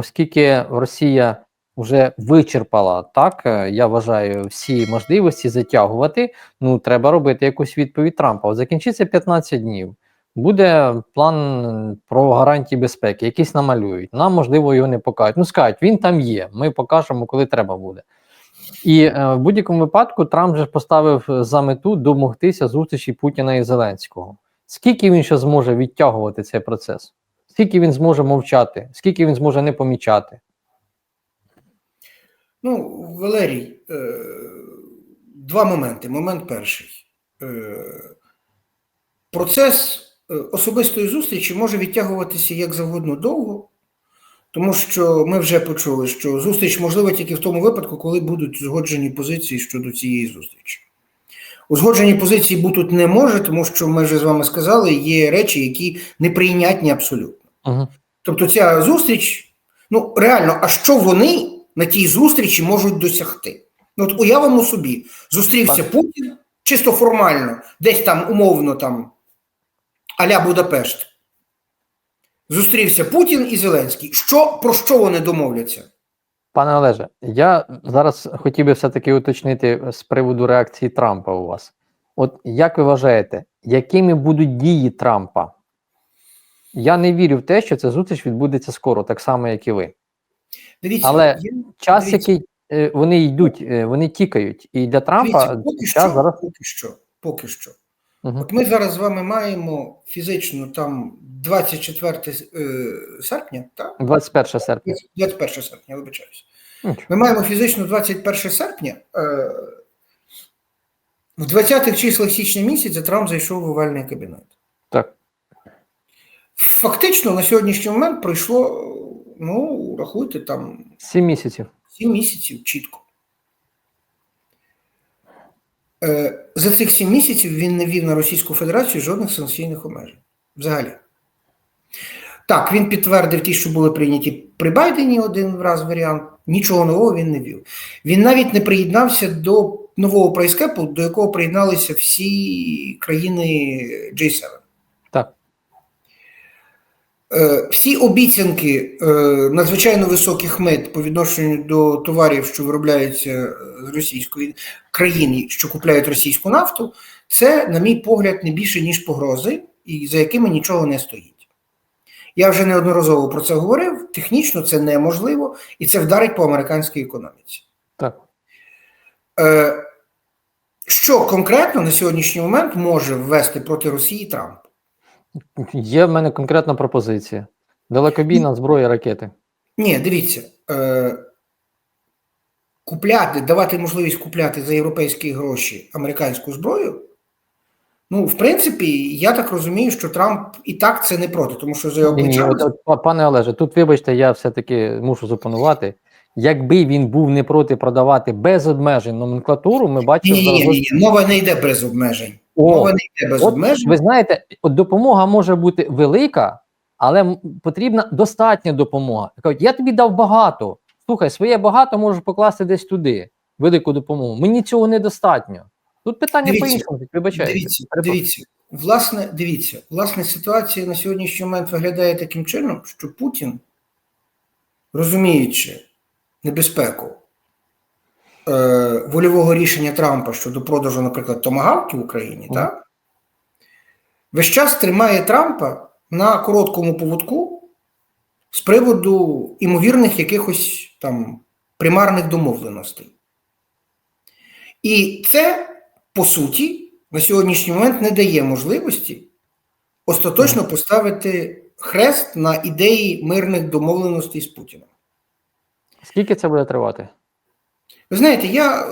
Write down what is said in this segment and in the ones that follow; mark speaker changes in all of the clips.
Speaker 1: оскільки Росія вже вичерпала так, е, я вважаю, всі можливості затягувати, ну треба робити якусь відповідь Трампа. Закінчиться 15 днів. Буде план про гарантії безпеки, якийсь намалюють. Нам можливо його не покажуть. Ну скажуть, він там є. Ми покажемо, коли треба буде. І е, в будь-якому випадку Трамп же поставив за мету домогтися зустрічі Путіна і Зеленського. Скільки він ще зможе відтягувати цей процес? Скільки він зможе мовчати, скільки він зможе не помічати?
Speaker 2: Ну, Валерій, е, два моменти. Момент перший. Е, процес е, особистої зустрічі може відтягуватися як завгодно довго, тому що ми вже почули, що зустріч можлива тільки в тому випадку, коли будуть узгоджені позиції щодо цієї зустрічі. Узгоджені позиції бути не може, тому що ми вже з вами сказали, є речі, які неприйнятні абсолютно.
Speaker 1: Угу.
Speaker 2: Тобто, ця зустріч, ну реально, а що вони на тій зустрічі можуть досягти? Ну, от уявимо собі, зустрівся
Speaker 1: Так.
Speaker 2: Путін чисто формально, десь там умовно там Аля Будапешт. Зустрівся Путін і Зеленський. Що, про що вони домовляться?
Speaker 1: Пане Олеже, я зараз хотів би все-таки уточнити з приводу реакції Трампа у вас. От як ви вважаєте, якими будуть дії Трампа? Я не вірю в те, що ця зустріч відбудеться скоро, так само, як і ви.
Speaker 2: Дивіться,
Speaker 1: Але
Speaker 2: є-
Speaker 1: Час,
Speaker 2: дивіться,
Speaker 1: який е, вони йдуть, е, вони тікають. І для Трампа
Speaker 2: дивіться, поки
Speaker 1: час
Speaker 2: що,
Speaker 1: зараз.
Speaker 2: поки що, поки що.
Speaker 1: Мгм.
Speaker 2: От ми зараз з вами маємо фізично там 24 е, серпня, так?
Speaker 1: 21 серпня.
Speaker 2: 21 серпня, вибачаюсь. Ми маємо фізично 21 серпня. Е, в 20-х числах січня місяця Трамп зайшов в овальний кабінет. Фактично на сьогоднішній момент пройшло, ну, рахуйте, там
Speaker 1: Сім місяців.
Speaker 2: 7 місяців чітко. Е, За цих 7 місяців він не вів на Російську Федерацію жодних санкційних обмежень. Взагалі. Так, він підтвердив ті, що були прийняті при Байдені один раз варіант. Нічого нового він не вів. Він навіть не приєднався до нового прайскепу, до якого приєдналися всі країни G7. Е, Всі обіцянки е, надзвичайно високих мит по відношенню до товарів, що виробляються з російської країни, що купляють російську нафту, це, на мій погляд, не більше ніж погрози, і за якими нічого не стоїть. Я вже неодноразово про це говорив. Технічно це неможливо, і це вдарить по американській економіці.
Speaker 1: Так.
Speaker 2: Е, Що конкретно на сьогоднішній момент може ввести проти Росії Трамп?
Speaker 1: Є в мене конкретна пропозиція: далекобійна зброя ракети.
Speaker 2: Ні, дивіться, е, купляти, давати можливість купляти за європейські гроші американську зброю. Ну, в принципі, я так розумію, що Трамп і так це не проти, тому що за його
Speaker 1: па- пане Олеже, тут вибачте, я все-таки мушу зупинувати. Якби він був не проти продавати без обмежень номенклатуру, ми бачимо
Speaker 2: ні, ні, ні, ні, мова не йде без обмежень. Мова не йде без обмежень.
Speaker 1: ви знаєте, от допомога може бути велика, але потрібна достатня допомога. Кажуть, я тобі дав багато. Слухай, своє багато можеш покласти десь туди, велику допомогу. Мені цього недостатньо. Тут питання по-іншому, вибачайте.
Speaker 2: Дивіться, дивіться. Власне, дивіться, власне, ситуація на сьогоднішній момент виглядає таким чином, що Путін, розуміючи небезпеку е, вольового рішення Трампа щодо продажу, наприклад, томагавки в Україні,
Speaker 1: Мгм.
Speaker 2: так, весь час тримає Трампа на короткому поводку з приводу імовірних якихось там примарних домовленостей. І це, по суті, на сьогоднішній момент не дає можливості остаточно поставити хрест на ідеї мирних домовленостей з Путіним.
Speaker 1: Скільки це буде тривати?
Speaker 2: Ви знаєте, я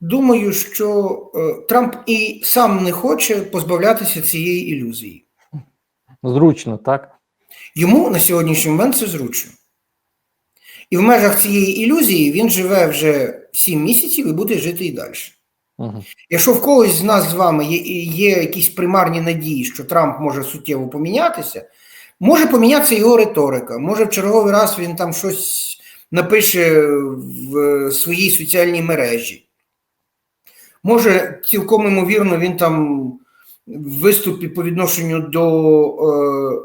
Speaker 2: думаю, що е, Трамп і сам не хоче позбавлятися цієї ілюзії.
Speaker 1: Зручно, так?
Speaker 2: Йому на сьогоднішній момент це зручно. І в межах цієї ілюзії він живе вже 7 місяців і буде жити і далі.
Speaker 1: Угу.
Speaker 2: Якщо в когось з нас з вами є, є якісь примарні надії, що Трамп може суттєво помінятися, може помінятися його риторика. Може, в черговий раз він там щось напише в своїй соціальній мережі. Може, цілком ймовірно, він там в виступі по відношенню до е,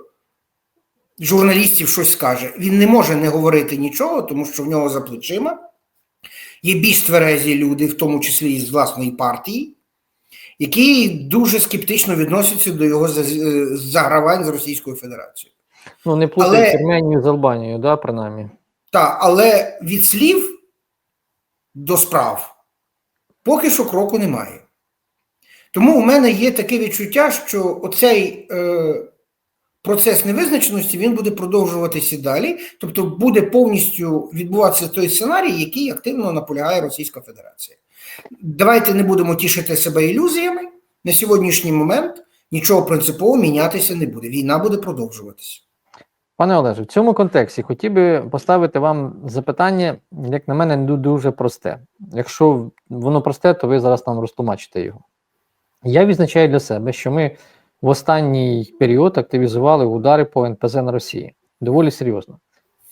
Speaker 2: журналістів щось скаже. Він не може не говорити нічого, тому що в нього за плечима є більш тверезі люди, в тому числі і з власної партії, які дуже скептично відносяться до його загравань з Російською Федерацією.
Speaker 1: Ну, не плутають
Speaker 2: Але-
Speaker 1: Вірменію з Албанією, да, принаймні.
Speaker 2: Так, але від слів до справ поки що кроку немає. Тому у мене є таке відчуття, що оцей е, процес невизначеності він буде продовжуватися і далі, тобто буде повністю відбуватися той сценарій, який активно наполягає Російська Федерація. Давайте не будемо тішити себе ілюзіями. На сьогоднішній момент нічого принципово мінятися не буде. Війна буде продовжуватися.
Speaker 1: Пане Олеже, в цьому контексті хотів би поставити вам запитання, як на мене, ду- дуже просте. Якщо воно просте, то ви зараз нам розтлумачите його. Я відзначаю для себе, що ми в останній період активізували удари по НПЗ на Росії. Доволі серйозно.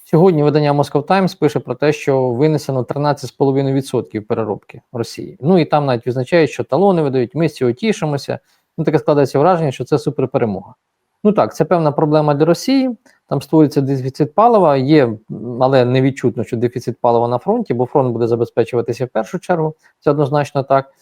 Speaker 1: Сьогодні видання Moscow Times пише про те, що винесено 13,5% переробки Росії. Ну і там навіть відзначають, що талони видають, ми з цього тішимося. Ну, таке складається враження, що це суперперемога. Ну так, це певна проблема для Росії. Там створюється дефіцит палива, є, але не відчутно, що дефіцит палива на фронті, бо фронт буде забезпечуватися в першу чергу. Це однозначно так.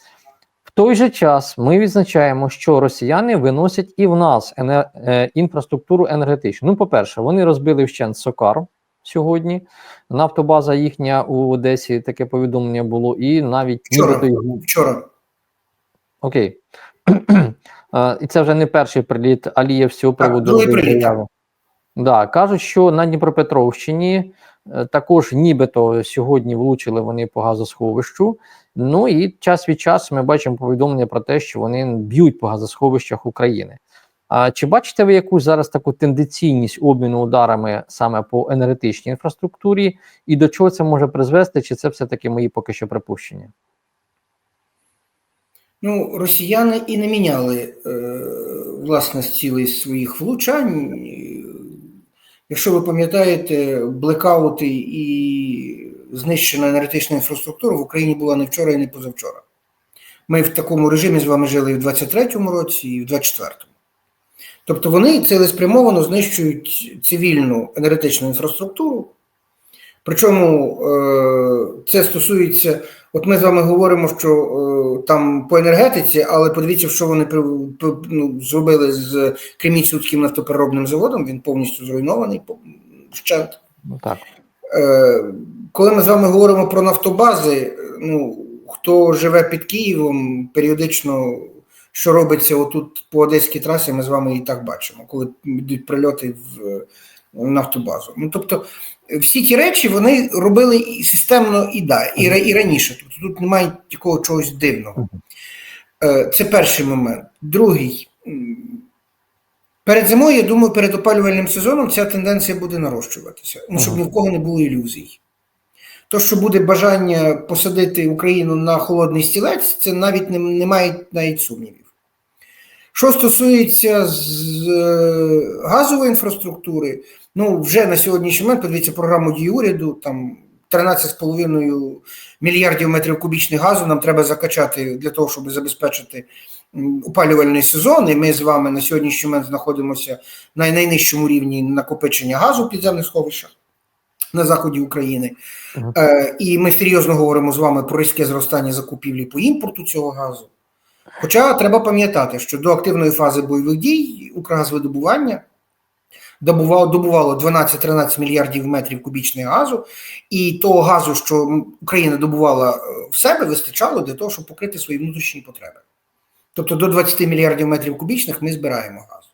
Speaker 1: В той же час ми відзначаємо, що росіяни виносять і в нас ене- е, інфраструктуру енергетичну. Ну, по-перше, вони розбили вщент Сокар сьогодні. Нафтобаза їхня у Одесі таке повідомлення було, і навіть
Speaker 2: Вчора. Вчора
Speaker 1: Окей. І це вже не перший приліт Алієв з цього приводу. Да, кажуть, що на Дніпропетровщині е, також нібито сьогодні влучили вони по газосховищу. Ну і час від часу ми бачимо повідомлення про те, що вони б'ють по газосховищах України. А чи бачите ви якусь зараз таку тенденційність обміну ударами саме по енергетичній інфраструктурі, і до чого це може призвести, чи це все-таки мої поки що припущення?
Speaker 2: Ну, росіяни і не міняли е, власне цілей своїх влучань. Якщо ви пам'ятаєте, блекаути і знищена енергетична інфраструктура в Україні була не вчора і не позавчора. Ми в такому режимі з вами жили і в 23-му році, і в 24-му. Тобто вони цілеспрямовано знищують цивільну енергетичну інфраструктуру. Причому е, це стосується, от ми з вами говоримо, що е, там по енергетиці, але подивіться, що вони ну, зробили з Кремінським нафтопереробним заводом, він повністю зруйнований вщент.
Speaker 1: Ну так.
Speaker 2: Е, коли ми з вами говоримо про нафтобази, ну хто живе під Києвом, періодично, що робиться отут по Одеській трасі, ми з вами і так бачимо, коли йдуть прильоти в е, нафтобазу. Ну тобто, всі ті речі вони робили і системно і да, і, і раніше. Тобто тут немає такого чогось дивного. Е, Це перший момент. Другий. Перед зимою, я думаю, перед опалювальним сезоном ця тенденція буде нарощуватися, ну, щоб ні в кого не було ілюзій. То, що буде бажання посадити Україну на холодний стілець, це навіть не, немає навіть сумнівів. Що стосується з, е, газової інфраструктури, ну вже на сьогоднішній момент, подивіться програму дії уряду, там 13,5 мільярдів метрів кубічних газу нам треба закачати для того, щоб забезпечити опалювальний сезон. І ми з вами на сьогоднішній момент знаходимося на найнижчому рівні накопичення газу в підземних сховищах на заході України.
Speaker 1: Ага.
Speaker 2: Е, і ми серйозно говоримо з вами про різке зростання закупівлі по імпорту цього газу. Хоча треба пам'ятати, що до активної фази бойових дій Укргазвидобування добувало, добувало 12-13 мільярдів метрів кубічних газу, і того газу, що Україна добувала е, в себе, вистачало для того, щоб покрити свої внутрішні потреби. Тобто до 20 мільярдів метрів кубічних ми збираємо газ.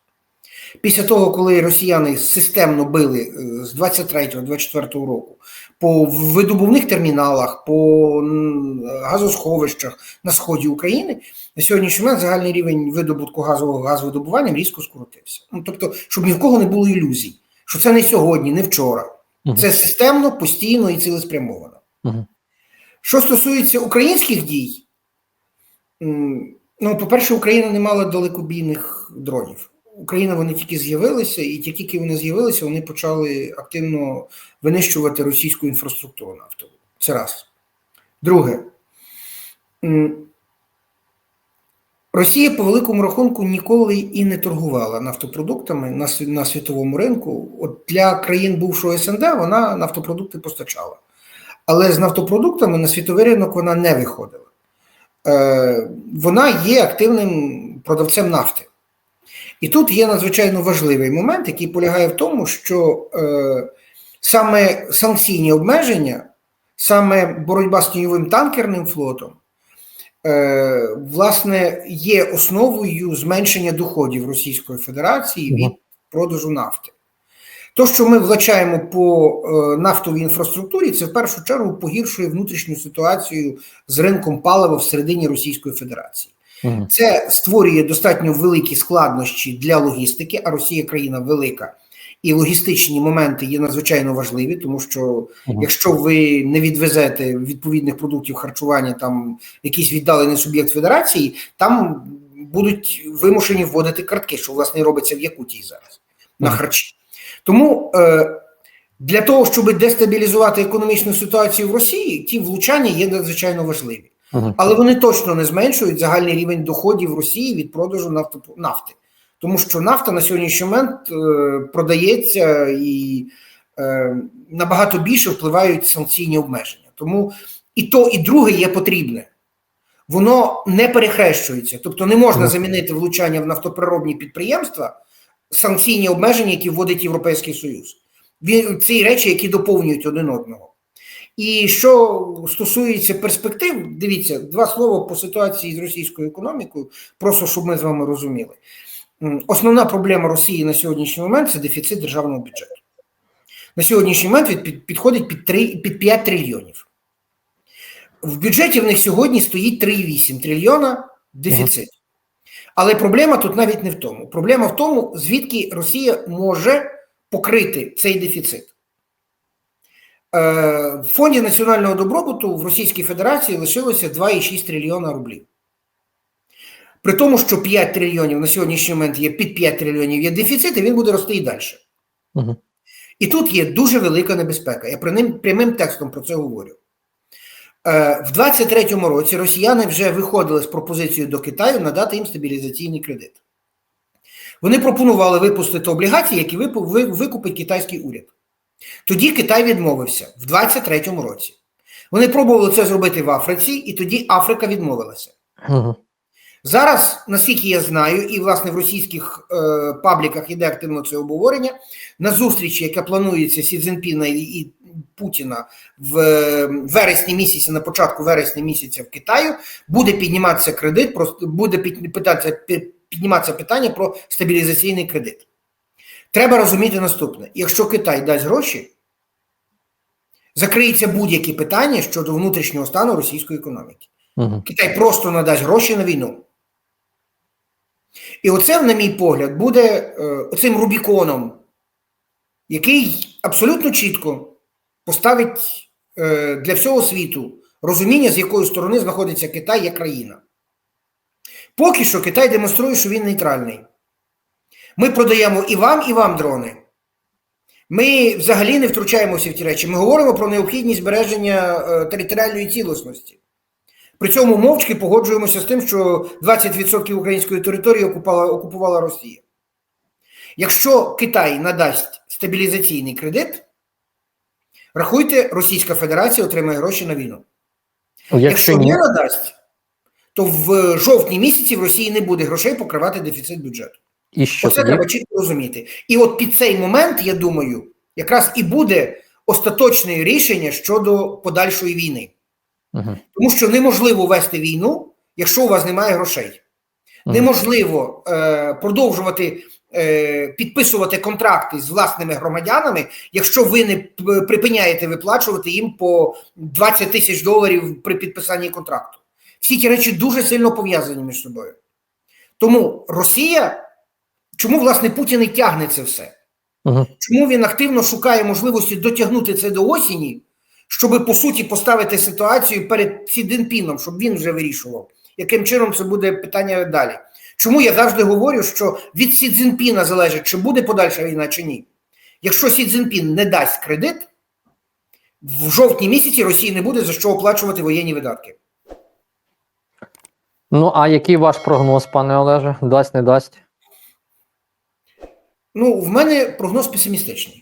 Speaker 2: Після того, коли росіяни системно били е, з 23-24 року по видобувних терміналах, по газосховищах на сході України, на сьогоднішній момент загальний рівень видобутку газового газовидобування різко скоротився. Ну тобто, щоб ні в кого не було ілюзій, що це не сьогодні, не вчора.
Speaker 1: Мгм.
Speaker 2: Це системно, постійно і цілеспрямовано.
Speaker 1: Мгм.
Speaker 2: Що стосується українських дій, ну, по-перше, Україна не мала далекобійних дронів. Україна вони тільки з'явилися, і тільки вони з'явилися, вони почали активно винищувати російську інфраструктуру нафтову. Це раз. Друге, Росія по великому рахунку ніколи і не торгувала нафтопродуктами на, на світовому ринку. От для країн бувшого СНД вона нафтопродукти постачала. Але з нафтопродуктами на світовий ринок вона не виходила. Е, вона є активним продавцем нафти. І тут є надзвичайно важливий момент, який полягає в тому, що е, саме санкційні обмеження, саме боротьба з тіньовим танкерним флотом, власне, є основою зменшення доходів Російської Федерації від продажу нафти. То, що ми влачаємо по е, нафтовій інфраструктурі, це в першу чергу погіршує внутрішню ситуацію з ринком палива всередині Російської Федерації. Це створює достатньо великі складнощі для логістики, а Росія країна велика. І логістичні моменти є надзвичайно важливі, тому що
Speaker 1: Мгм.
Speaker 2: якщо ви не відвезете відповідних продуктів харчування, там якийсь віддалений суб'єкт федерації, там будуть вимушені вводити картки, що власне робиться в Якутії зараз на харчі. Тому е, для того, щоб дестабілізувати економічну ситуацію в Росії, ті влучання є надзвичайно важливі. Але вони точно не зменшують загальний рівень доходів Росії від продажу нафти. Тому що нафта на сьогоднішній момент е, продається і е, набагато більше впливають санкційні обмеження. Тому і то, і друге є потрібне. Воно не перехрещується. Тобто не можна замінити влучання в нафтопереробні підприємства санкційні обмеження, які вводить Європейський Союз. Він ці речі, які доповнюють один одного. І що стосується перспектив, дивіться, два слова по ситуації з російською економікою, просто щоб ми з вами розуміли. Основна проблема Росії на сьогоднішній момент це дефіцит державного бюджету. На сьогоднішній момент він підходить під, 3, під 5 трильйонів. В бюджеті в них сьогодні стоїть 3,8 трильйона дефіцит. Але проблема тут навіть не в тому. Проблема в тому, звідки Росія може покрити цей дефіцит. Е, В фонді національного добробуту в Російській Федерації лишилося 2,6 трильйона рублів. При тому, що 5 трильйонів на сьогоднішній момент є під 5 трильйонів є дефіцит, і він буде рости і далі.
Speaker 1: Мгм.
Speaker 2: І тут є дуже велика небезпека. Я прямим, прямим текстом про це говорю. Е, В 23-му році росіяни вже виходили з пропозицією до Китаю надати їм стабілізаційний кредит. Вони пропонували випустити облігації, які викупить китайський уряд. Тоді Китай відмовився в 23-му році. Вони пробували це зробити в Африці, і тоді Африка відмовилася.
Speaker 1: Мгм.
Speaker 2: Зараз, наскільки я знаю, і власне в російських е, пабліках іде активно це обговорення. На зустрічі, яка планується Сі Цзіньпіна і, і Путіна в е, вересні місяці, на початку вересня місяця в Китаю, буде підніматися кредит, про, буде під- питатися, пі- підніматися питання про стабілізаційний кредит. Треба розуміти наступне: якщо Китай дасть гроші, закриється будь-які питання щодо внутрішнього стану російської економіки. Китай просто надасть гроші на війну. І оце, на мій погляд, буде е, оцим Рубіконом, який абсолютно чітко поставить е, для всього світу розуміння, з якої сторони знаходиться Китай як країна. Поки що Китай демонструє, що він нейтральний. Ми продаємо і вам, і вам дрони. Ми взагалі не втручаємося в ті речі. Ми говоримо про необхідність збереження е, територіальної цілісності. При цьому мовчки погоджуємося з тим, що 20% української території окупала, окупувала Росія. Якщо Китай надасть стабілізаційний кредит, рахуйте, Російська Федерація отримає гроші на війну.
Speaker 1: Якщо
Speaker 2: Якщо не надасть, то в жовтні місяці в Росії не буде грошей покривати дефіцит бюджету.
Speaker 1: і що
Speaker 2: Оце
Speaker 1: тоді?
Speaker 2: треба чітко розуміти. І от під цей момент, я думаю, якраз і буде остаточне рішення щодо подальшої війни.
Speaker 1: Мгм.
Speaker 2: Тому що неможливо вести війну, якщо у вас немає грошей.
Speaker 1: Мгм.
Speaker 2: Неможливо е, продовжувати е, підписувати контракти з власними громадянами, якщо ви не припиняєте виплачувати їм по 20 тисяч доларів при підписанні контракту. Всі ті речі дуже сильно пов'язані між собою. Тому Росія, чому власне Путін і тягне це все?
Speaker 1: Мгм.
Speaker 2: Чому він активно шукає можливості дотягнути це до осені, щоб по суті поставити ситуацію перед Сі Цзіньпіном, щоб він вже вирішував, яким чином це буде питання далі. Чому я завжди говорю, що від Сі Цзіньпіна залежить, чи буде подальша війна, чи ні. Якщо Сі Цзіньпін не дасть кредит, в жовтні місяці Росії не буде за що оплачувати воєнні видатки.
Speaker 1: Ну, а який ваш прогноз, пане Олеже? Дасть, не дасть?
Speaker 2: Ну, в мене прогноз песимістичний.